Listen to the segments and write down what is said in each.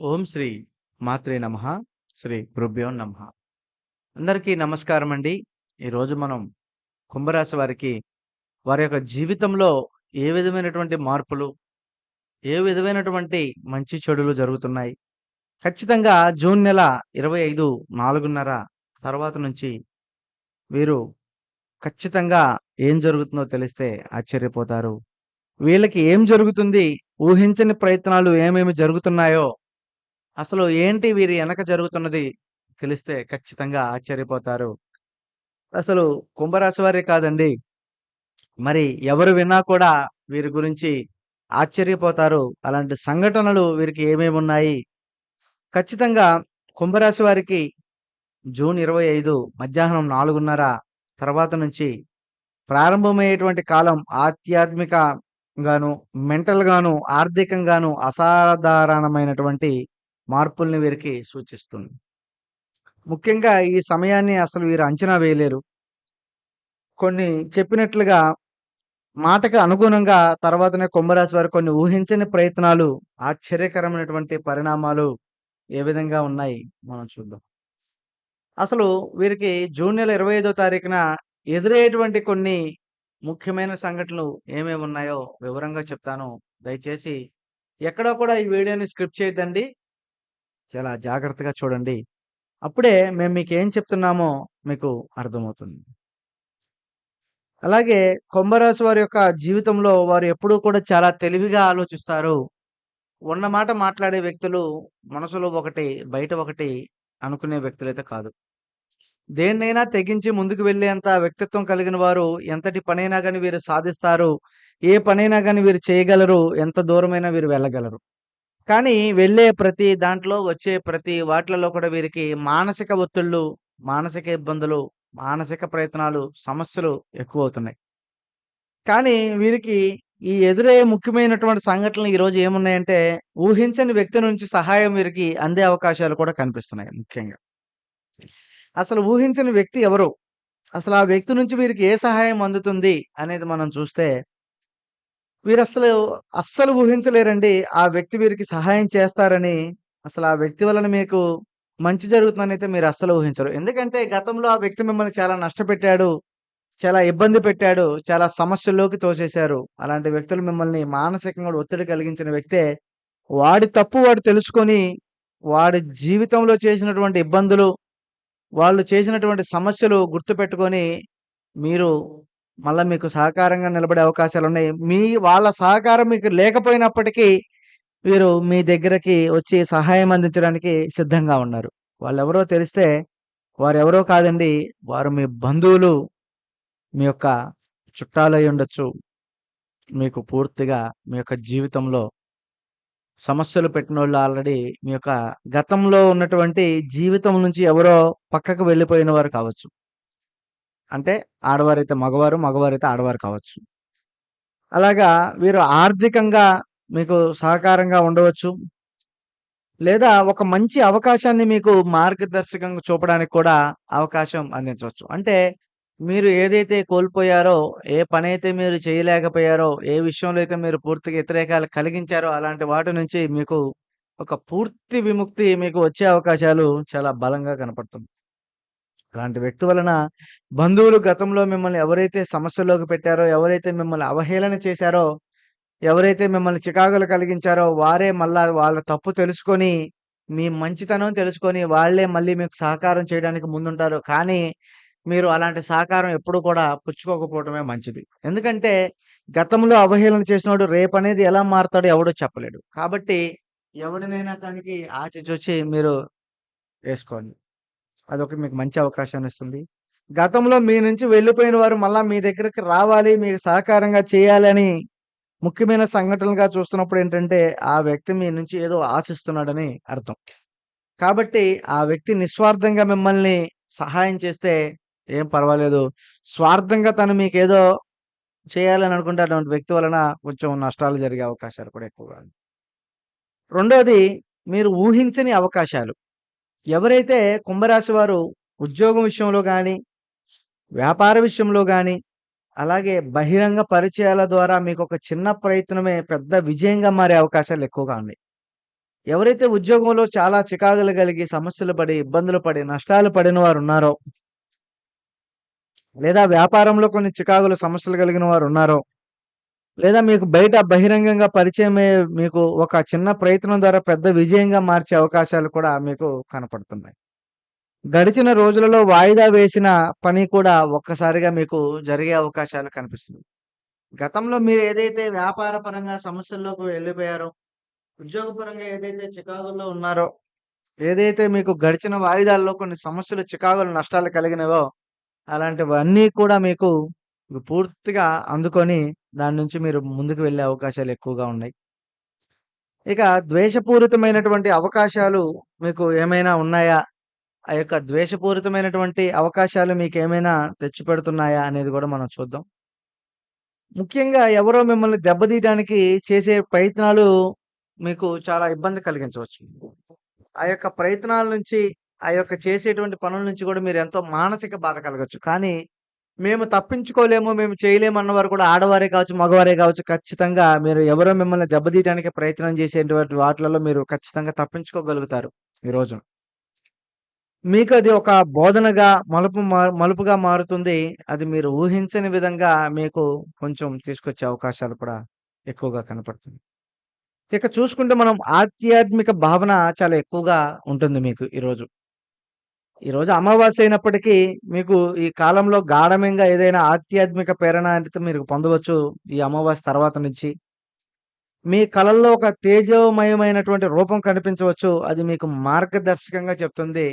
ఓం శ్రీ మాత్రే నమ శ్రీ గురుభ్యో నమ. అందరికీ నమస్కారం అండి ఈరోజు మనం కుంభరాశి వారికి వారి యొక్క జీవితంలో ఏ విధమైనటువంటి మార్పులు ఏ విధమైనటువంటి మంచి చెడులు జరుగుతున్నాయి? ఖచ్చితంగా జూన్ నెల ఇరవై ఐదు నాలుగున్నర తర్వాత నుంచి వీరు ఖచ్చితంగా ఏం జరుగుతుందో తెలిస్తే ఆశ్చర్యపోతారు. వీళ్ళకి ఏం జరుగుతుంది? ఊహించని ప్రయత్నాలు ఏమేమి జరుగుతున్నాయో అసలు ఏంటి వీరి వెనక జరుగుతున్నది? తెలిస్తే ఖచ్చితంగా ఆశ్చర్యపోతారు. అసలు కుంభరాశి వారే కాదండి. మరి ఎవరు విన్నా కూడా వీరి గురించి ఆశ్చర్యపోతారు. అలాంటి సంఘటనలు వీరికి ఏమేమి ఉన్నాయి? ఖచ్చితంగా కుంభరాశి వారికి జూన్ ఇరవై ఐదు మధ్యాహ్నం నాలుగున్నర తర్వాత నుంచి ప్రారంభమయ్యేటువంటి కాలం ఆధ్యాత్మికగాను మెంటల్గాను మెంటల్ గాను ఆర్థికంగాను అసాధారణమైనటువంటి మార్పుల్ని వీరికి సూచిస్తుంది. ముఖ్యంగా ఈ సమయాన్ని అసలు వీరు అంచనా వేయలేరు. కొన్ని చెప్పినట్లుగా మాటకు అనుగుణంగా తర్వాతనే కుంభరాశి వారు కొన్ని ఊహించని ప్రయత్నాలు ఆశ్చర్యకరమైనటువంటి పరిణామాలు ఏ విధంగా ఉన్నాయి మనం చూద్దాం. అసలు వీరికి జూన్ నెల ఇరవై ఐదో తారీఖున ఎదురయ్యేటువంటి కొన్ని ముఖ్యమైన సంఘటనలు ఏమేమి ఉన్నాయో వివరంగా చెప్తాను. దయచేసి ఎక్కడో కూడా ఈ వీడియోని స్క్రిప్ట్ చేయొద్దండి. చాలా జాగ్రత్తగా చూడండి. అప్పుడే మేము మీకు ఏం చెప్తున్నామో మీకు అర్థమవుతుంది. అలాగే కుంభరాశి వారి యొక్క జీవితంలో వారు ఎప్పుడూ కూడా చాలా తెలివిగా ఆలోచిస్తారు. ఉన్న మాట మాట్లాడే వ్యక్తులు మనసులో ఒకటి బయట ఒకటి అనుకునే వ్యక్తులైతే కాదు. దేన్నైనా తెగించి ముందుకు వెళ్ళేంత వ్యక్తిత్వం కలిగిన వారు ఎంతటి పనైనా కానీ వీరు సాధిస్తారు. ఏ పనైనా కానీ వీరు చేయగలరు. ఎంత దూరమైనా వీరు వెళ్ళగలరు. కానీ వెళ్ళే ప్రతి దాంట్లో వచ్చే ప్రతి వాటిలలో కూడా వీరికి మానసిక ఒత్తిళ్ళు మానసిక ఇబ్బందులు మానసిక ప్రయత్నాలు సమస్యలు ఎక్కువ అవుతున్నాయి కానీ వీరికి ఈ ఎదురయ్యే ముఖ్యమైనటువంటి సంఘటనలు ఈరోజు ఏమున్నాయంటే ఊహించని వ్యక్తి నుంచి సహాయం వీరికి అందే అవకాశాలు కూడా కనిపిస్తున్నాయి ముఖ్యంగా. అసలు ఊహించని వ్యక్తి ఎవరు? అసలు ఆ వ్యక్తి నుంచి వీరికి ఏ సహాయం అందుతుంది అనేది మనం చూస్తే వీరు అసలు అస్సలు ఊహించలేరండి. ఆ వ్యక్తి వీరికి సహాయం చేస్తారని అసలు ఆ వ్యక్తి వలన మీకు మంచి జరుగుతుందని అయితే మీరు అస్సలు ఊహించరు. ఎందుకంటే గతంలో ఆ వ్యక్తి మిమ్మల్ని చాలా నష్టపెట్టాడు చాలా ఇబ్బంది పెట్టాడు చాలా సమస్యల్లోకి తోసేశారు. అలాంటి వ్యక్తులు మిమ్మల్ని మానసికంగా ఒత్తిడి కలిగించిన వ్యక్తే వాడి తప్పు వాడు తెలుసుకొని వాడి జీవితంలో చేసినటువంటి ఇబ్బందులు వాళ్ళు చేసినటువంటి సమస్యలు గుర్తుపెట్టుకొని మీరు మళ్ళీ మీకు సహకారంగా నిలబడే అవకాశాలు ఉన్నాయి. మీ వాళ్ళ సహకారం మీకు లేకపోయినప్పటికీ వీరు మీ దగ్గరకి వచ్చి సహాయం అందించడానికి సిద్ధంగా ఉన్నారు. వాళ్ళెవరో తెలిస్తే వారెవరో కాదండి వారు మీ బంధువులు మీ యొక్క చుట్టాలు అయి ఉండొచ్చు. మీకు పూర్తిగా మీ యొక్క జీవితంలో సమస్యలు పెట్టిన వాళ్ళు ఆల్రెడీ మీ యొక్క గతంలో ఉన్నటువంటి జీవితం నుంచి ఎవరో పక్కకు వెళ్ళిపోయిన వారు కావచ్చు. అంటే ఆడవారైతే మగవారు మగవారైతే ఆడవారు కావచ్చు. అలాగా వీరు ఆర్థికంగా మీకు సహకారంగా ఉండవచ్చు. లేదా ఒక మంచి అవకాశాన్ని మీకు మార్గదర్శకంగా చూపడానికి కూడా అవకాశం అందించవచ్చు. అంటే మీరు ఏదైతే కోల్పోయారో ఏ పని అయితే మీరు చేయలేకపోయారో ఏ విషయంలో అయితే మీరు పూర్తిగా వ్యతిరేకాలు కలిగించారో అలాంటి వాటి నుంచి మీకు ఒక పూర్తి విముక్తి మీకు వచ్చే అవకాశాలు చాలా బలంగా కనపడుతుంది. అలాంటి వ్యక్తి వలన బంధువులు గతంలో మిమ్మల్ని ఎవరైతే సమస్యలోకి పెట్టారో ఎవరైతే మిమ్మల్ని అవహేళన చేశారో ఎవరైతే మిమ్మల్ని చికాకులు కలిగించారో వారే మళ్ళా వాళ్ళ తప్పు తెలుసుకొని మీ మంచితనం తెలుసుకొని వాళ్ళే మళ్ళీ మీకు సహకారం చేయడానికి ముందుంటారు. కానీ మీరు అలాంటి సహకారం ఎప్పుడు కూడా పుచ్చుకోకపోవటమే మంచిది. ఎందుకంటే గతంలో అవహేళన చేసినోడు రేపు అనేది ఎలా మారుతాడో ఎవడో చెప్పలేడు. కాబట్టి ఎవరినైనా దానికి ఆచి చూచి మీరు వేసుకోండి. అదొక మీకు మంచి అవకాశాన్ని ఇస్తుంది గతంలో మీ నుంచి వెళ్ళిపోయిన వారు మళ్ళీ మీ దగ్గరికి రావాలి మీకు సహకారంగా చేయాలని ముఖ్యమైన సంఘటనలుగా చూస్తున్నప్పుడు ఏంటంటే ఆ వ్యక్తి మీ నుంచి ఏదో ఆశిస్తున్నాడని అర్థం. కాబట్టి ఆ వ్యక్తి నిస్వార్థంగా మిమ్మల్ని సహాయం చేస్తే ఏం పర్వాలేదు. స్వార్థంగా తను మీకు ఏదో చేయాలని అనుకుంటే అటువంటి వ్యక్తి వలన కొంచెం నష్టాలు జరిగే అవకాశాలు కూడా ఎక్కువగా ఉన్నాయి. రెండోది మీరు ఊహించని అవకాశాలు. ఎవరైతే కుంభరాశి వారు ఉద్యోగం విషయంలో కానీ వ్యాపార విషయంలో కానీ అలాగే బహిరంగ పరిచయాల ద్వారా మీకు ఒక చిన్న ప్రయత్నమే పెద్ద విజయంగా మారే అవకాశాలు ఎక్కువగా ఉన్నాయి. ఎవరైతే ఉద్యోగంలో చాలా చికాకులు కలిగి, సమస్యలు పడి, ఇబ్బందులు పడి, నష్టాలు పడిన వారు ఉన్నారో లేదా వ్యాపారంలో కొన్ని చికాకులు, సమస్యలు కలిగిన వారు ఉన్నారో లేదా మీకు బయట బహిరంగంగా పరిచయమే మీకు ఒక చిన్న ప్రయత్నం ద్వారా పెద్ద విజయంగా మార్చే అవకాశాలు కూడా మీకు కనపడుతున్నాయి. గడిచిన రోజులలో వాయిదా వేసిన పని కూడా ఒక్కసారిగా మీకు జరిగే అవకాశాలు కనిపిస్తుంది గతంలో మీరు ఏదైతే వ్యాపార పరంగా సమస్యల్లోకి వెళ్ళిపోయారో, ఉద్యోగపరంగా ఏదైతే చికాగోలో ఉన్నారో, ఏదైతే మీకు గడిచిన వాయిదాల్లో కొన్ని సమస్యలు, చికాగోలు నష్టాలు కలిగినవో అలాంటివన్నీ కూడా మీకు పూర్తిగా అందుకొని దాని నుంచి మీరు ముందుకు వెళ్ళే అవకాశాలు ఎక్కువగా ఉన్నాయి. ఇక ద్వేషపూరితమైనటువంటి అవకాశాలు మీకు ఏమైనా ఉన్నాయా? ఆ యొక్క ద్వేషపూరితమైనటువంటి అవకాశాలు మీకు ఏమైనా తెచ్చిపెడుతున్నాయా అనేది కూడా మనం చూద్దాం. ముఖ్యంగా ఎవరో మిమ్మల్ని దెబ్బతీయడానికి చేసే ప్రయత్నాలు మీకు చాలా ఇబ్బంది కలిగించవచ్చు. ఆ యొక్క ప్రయత్నాల నుంచి, ఆ యొక్క చేసేటువంటి పనుల నుంచి కూడా మీరు ఎంతో మానసిక బాధ కలగచ్చు కానీ మేము తప్పించుకోలేము, మేము చేయలేము అన్నవారు కూడా ఆడవారే కావచ్చు, మగవారే కావచ్చు ఖచ్చితంగా మీరు ఎవరో మిమ్మల్ని దెబ్బతీయడానికి ప్రయత్నం చేసేటువంటి వాటిలలో మీరు ఖచ్చితంగా తప్పించుకోగలుగుతారు ఈ మీకు అది ఒక బోధనగా మలుపు మలుపుగా మారుతుంది. అది మీరు ఊహించని విధంగా మీకు కొంచెం తీసుకొచ్చే అవకాశాలు కూడా ఎక్కువగా కనపడుతుంది. ఇక చూసుకుంటే మనం ఆధ్యాత్మిక భావన చాలా ఎక్కువగా ఉంటుంది మీకు ఈరోజు. ఈరోజు అమావాస్య అయినప్పటికీ మీకు ఈ కాలంలో గాఢంగా ఏదైనా ఆధ్యాత్మిక ప్రేరణ అయితే మీరు పొందవచ్చు ఈ అమావాస్య తర్వాత నుంచి. మీ కళల్లో ఒక తేజోమయమైనటువంటి రూపం కనిపించవచ్చు. అది మీకు మార్గదర్శకంగా చెప్తుంది.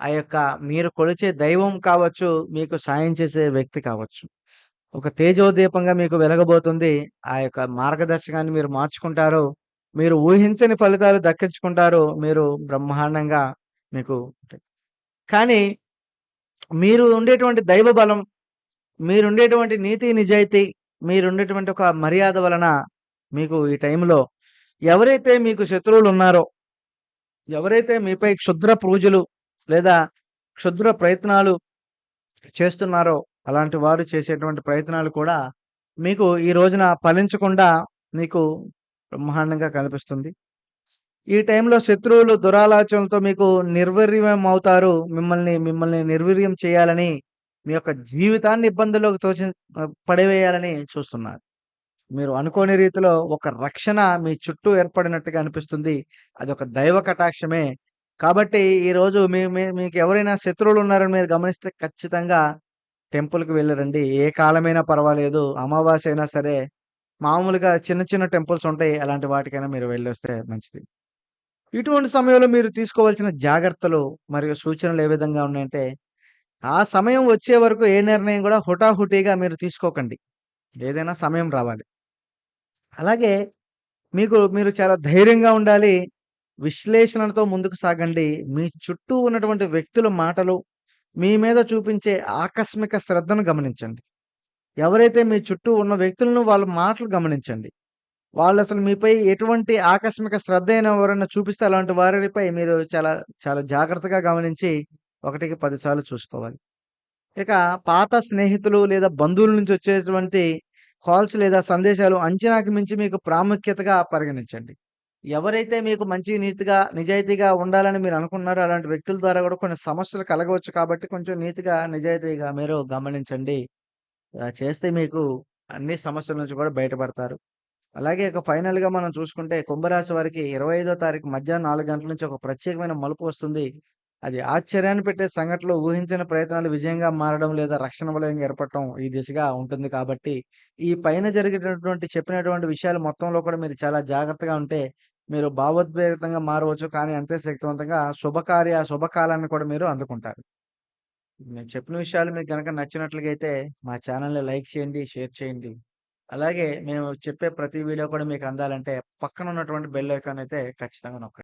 ఆ యొక్క మీరు కొలిచే దైవం కావచ్చు, మీకు సాయం చేసే వ్యక్తి కావచ్చు. ఒక తేజోదీపంగా మీకు వెలగబోతుంది. ఆ యొక్క మార్గదర్శకాన్ని మీరు మార్చుకుంటారు. మీరు ఊహించని ఫలితాలు దక్కించుకుంటారు. మీరు బ్రహ్మాండంగా మీకు కానీ మీరు ఉండేటువంటి దైవ బలం, మీరుండేటువంటి నీతి, నిజాయితీ, మీరుండేటువంటి ఒక మర్యాద వలన మీకు ఈ టైంలో ఎవరైతే మీకు శత్రువులు ఉన్నారో ఎవరైతే మీపై క్షుద్ర పూజలు లేదా క్షుద్ర ప్రయత్నాలు చేస్తున్నారో, అలాంటి వారు చేసేటువంటి ప్రయత్నాలు కూడా మీకు ఈ రోజున ఫలించకుండా మీకు బ్రహ్మాండంగా కనిపిస్తుంది. ఈ టైంలో శత్రువులు దురాలోచనలతో మీకు నిర్వీర్యం అవుతారు. మిమ్మల్ని, మిమ్మల్ని నిర్వీర్యం చేయాలని, మీ యొక్క జీవితాన్ని ఇబ్బందుల్లోకి తోచి పడివేయాలని పడవేయాలని చూస్తున్నారు. మీరు అనుకోని రీతిలో ఒక రక్షణ మీ చుట్టూ ఏర్పడినట్టుగా అనిపిస్తుంది. అది ఒక దైవ కటాక్షమే. కాబట్టి ఈరోజు మీ మీ మీకు ఎవరైనా శత్రువులు ఉన్నారని మీరు గమనిస్తే ఖచ్చితంగా టెంపుల్‌కి వెళ్ళరండి ఏ కాలమైనా పర్వాలేదు. అమావాస్య అయినా సరే, మామూలుగా చిన్న చిన్న టెంపుల్స్ ఉంటాయి. అలాంటి వాటికైనా మీరు వెళ్ళొస్తే మంచిది. ఇటువంటి సమయంలో మీరు తీసుకోవాల్సిన జాగ్రత్తలు మరియు సూచనలు ఏ విధంగా ఉన్నాయంటే, ఆ సమయం వచ్చే వరకు ఏ నిర్ణయం కూడా హుటాహుటిగా మీరు తీసుకోకండి. ఏదైనా సమయం రావాలి. అలాగే మీకు మీరు చాలా ధైర్యంగా ఉండాలి. విశ్లేషణతో ముందుకు సాగండి. మీ చుట్టూ ఉన్నటువంటి వ్యక్తుల మాటలు, మీ మీద చూపించే ఆకస్మిక శ్రద్ధను గమనించండి. ఎవరైతే మీ చుట్టూ ఉన్న వ్యక్తులను వాళ్ళ మాటలు గమనించండి. వాళ్ళు అసలు మీపై ఎటువంటి ఆకస్మిక శ్రద్ధ అయినా ఎవరైనా చూపిస్తే అలాంటి వారిపై మీరు చాలా, చాలా జాగ్రత్తగా గమనించి ఒకటికి పదిసార్లు చూసుకోవాలి. ఇక పాత స్నేహితులు లేదా బంధువుల నుంచి వచ్చేటువంటి కాల్స్ లేదా సందేశాలు అంచనాకి మించి మీకు ప్రాముఖ్యతగా పరిగణించండి. ఎవరైతే మీకు మంచి నీతిగా, నిజాయితీగా ఉండాలని మీరు అనుకున్నారో అలాంటి వ్యక్తుల ద్వారా కూడా కొన్ని సమస్యలు కలగవచ్చు కాబట్టి కొంచెం నీతిగా, నిజాయితీగా మీరు గమనించండి. చేస్తే మీకు అన్ని సమస్యల నుంచి కూడా బయటపడతారు. అలాగే ఇక ఫైనల్‌గా మనం చూసుకుంటే కుంభరాశి వారికి 25దో తారీఖు మధ్యాహ్నం నాలుగు గంటల నుంచి ఒక ప్రత్యేకమైన మలుపు వస్తుంది. అది ఆశ్చర్యాన్ని పెట్టే సంఘటనలు, ఊహించిన ప్రయత్నాలు విజయంగా మారడం లేదా రక్షణ వలయం ఏర్పడటం ఈ దిశగా ఉంటుంది కాబట్టి, ఈ పైన జరిగేటటువంటి చెప్పినటువంటి విషయాలు మొత్తంలో కూడా మీరు చాలా జాగ్రత్తగా ఉంటే, మీరు భావోద్వేగతంగా మారవచ్చు. కానీ అంతే శక్తివంతంగా శుభకార్య, శుభకాలాన్ని కూడా మీరు అందుకుంటారు. నేను చెప్పిన విషయాలు మీకు గనక నచ్చినట్లుగా అయితే మా ఛానెల్‌ని లైక్ చేయండి, షేర్ చేయండి. అలాగే మేము చెప్పే ప్రతి వీడియో కూడా మీకు అందాలంటే పక్కన ఉన్నటువంటి బెల్ ఐకాన్ అయితే ఖచ్చితంగా నొక్కండి.